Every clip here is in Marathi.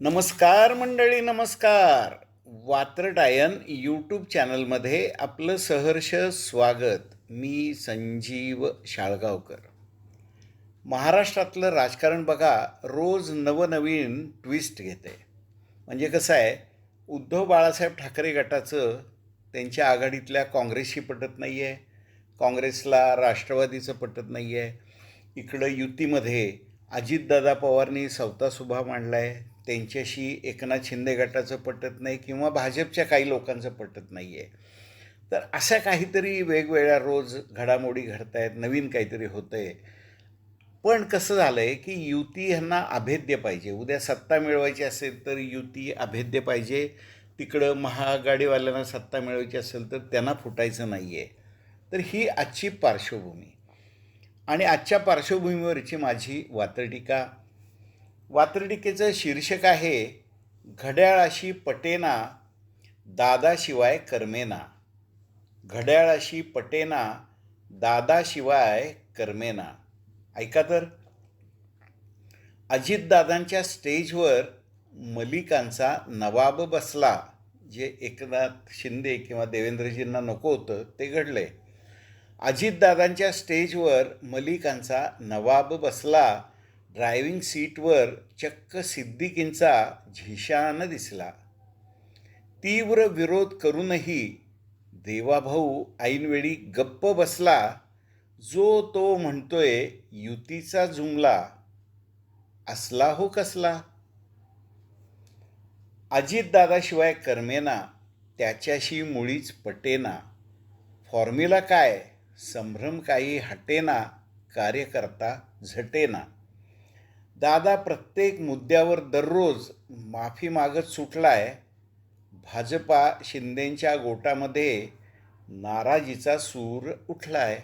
नमस्कार मंडळी नमस्कार. वात्रटायन यूट्यूब चॅनलमध्ये आपलं सहर्ष स्वागत. मी संजीव शाळगावकर. महाराष्ट्रातलं राजकारण बघा रोज नवनवीन ट्विस्ट घेते. म्हणजे कसं आहे उद्धव बाळासाहेब ठाकरे गटाचं त्यांच्या आघाडीतल्या काँग्रेसशी पटत नाही आहे काँग्रेसला राष्ट्रवादीचं पटत नाही आहे इकडं युतीमध्ये अजितदादा पवारनी सवतासुभा मांडला आहे त्यांच्याशी एकनाथ शिंदे गटाचं पटत नाही किंवा भाजपच्या काही लोकांचं पटत नाही आहे तर अशा काहीतरी वेगवेगळ्या रोज घडामोडी घडत आहेत नवीन काहीतरी होतं आहे पण कसं झालं आहे की युती ह्यांना अभेद्य पाहिजे. उद्या सत्ता मिळवायची असेल तर युती अभेद्य पाहिजे. तिकडं महाआघाडीवाल्यांना सत्ता मिळवायची असेल तर त्यांना फुटायचं नाही आहे तर ही आजची पार्श्वभूमी. आणि आजच्या पार्श्वभूमीवरची माझी वात्रटीका. वात्रटीकेचं शीर्षक आहे घड्याळाशी पटेना दादाशिवाय कर्मेना. घड्याळाशी पटेना दादाशिवाय कर्मेना. ऐका तर. अजितदादांच्या स्टेजवर मलिकांचा नवाब बसला जे एकनाथ शिंदे किंवा देवेंद्रजींना नको होतं ते घडले अजितदादांच्या स्टेजवर मलिकांचा नवाब बसला. ड्रायव्हिंग सीटवर चक्क सिद्दीकींचा झिशान दिसला. तीव्र विरोध करूनही देवाभाऊ ऐनवेळी गप्प बसला. जो तो म्हणतोय युतीचा जुमला. असला हो कसला. अजितदादाशिवाय करमेना त्याच्याशी मुळीच पटेना. फॉर्म्युला काय? संभ्रम काही हटेना कार्यकर्ता झटेना. दादा प्रत्येक मुद्द्यावर दररोज माफी मागत सुटलाय. भाजपा शिंदेंच्या गोटामध्ये नाराजीचा सूर उठलाय.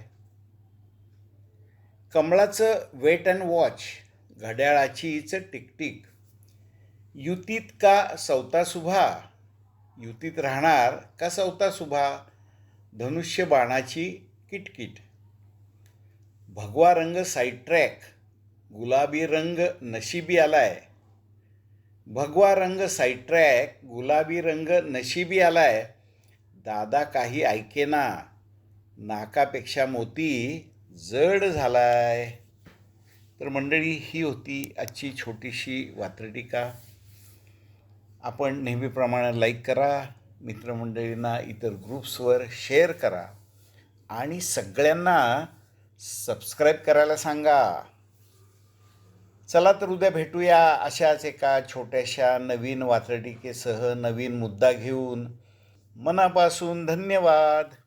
कमळाचं वेट अँड वॉच घड्याळाचीच टिकटिक. युतीत का सवतासुभा युतीत राहणार का सवतासुभा धनुष्य बाणाची किटकिट. भगवा रंग साईड ट्रॅक गुलाबी रंग नशिबी आलाय. भगवा रंग साईड ट्रॅक गुलाबी रंग नशिबी आलाय. दादा काही ऐकेना नाकापेक्षा मोती जड झालाय. तर मंडळी ही होती आजची छोटीशी वात्रटिका. आपण नेहमीप्रमाणे लाईक करा. मित्रमंडळींना इतर ग्रुप्सवर शेअर करा. आणि सगळ्यांना सबस्क्राईब करायला सांगा. चला तर उद्या भेटूया अशाच एका छोट्याशा नवीन वात्रटिकेसह नवीन मुद्दा घेऊन. मनापासून धन्यवाद.